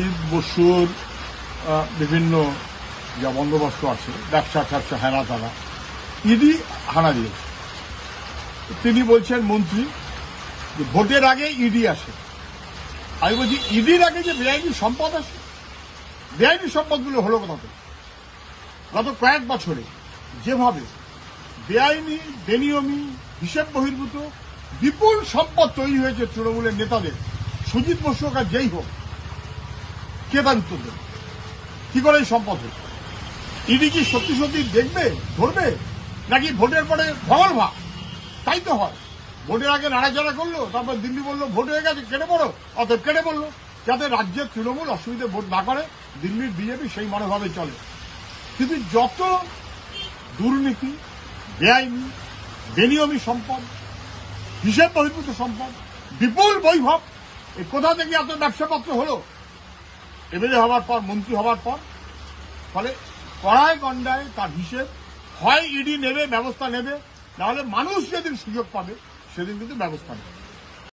সুজিত বসুর বিভিন্ন যা বন্দোবস্ত আছে, ব্যবসা ট্যাবসা হেনা তারা ইডি হানা দিয়েছে তিনি বলছেন, মন্ত্রী, যে ভোটের আগে ইডি আসে। আমি বলছি, ইডির আগে যে বেআইনি সম্পদ আসে? বেআইনি সম্পদগুলো হলো কোথা গত কয়েক বছরে যেভাবে বেআইনি, বেনিয়মি, হিসেব বহির্ভূত, বিপুল সম্পদ তৈরি হয়েছে তৃণমূলের নেতাদের, সুজিত বসু যেই হোক কে দেবে কি করে এই সম্পদ ইডি কি সত্যি সত্যি দেখবে, ধরবে? নাকি ভোটের পরে ভগল ভাব? তাই তো হয়। ভোটের আগে নাড়াচাড়া করল, তারপর দিল্লি বলল, ভোট হয়ে গেছে কেটে পড়ো। অতএব কেটে পড়ল, যাতে রাজ্যের তৃণমূল অসুবিধে ভোট না করে, দিল্লির বিজেপি সেই মনোভাবে চলে। কিন্তু যত দুর্নীতি, বেআইনি, বেনিয়মী সম্পদ, হিসেব বহির্ভূত সম্পদ, বিপুল বৈভব কোথা থেকে এত ব্যবসাপত্র হলো? এমএলএ হওয়ার পর, মন্ত্রী হওয়ার পর, ফলে কড়ায় গণ্ডায় তার হিসেব হয়, ইডি নেবে, ব্যবস্থা নেবে, নাহলে মানুষ যেদিন সুযোগ পাবে, সেদিন কিন্তু ব্যবস্থা নেবে।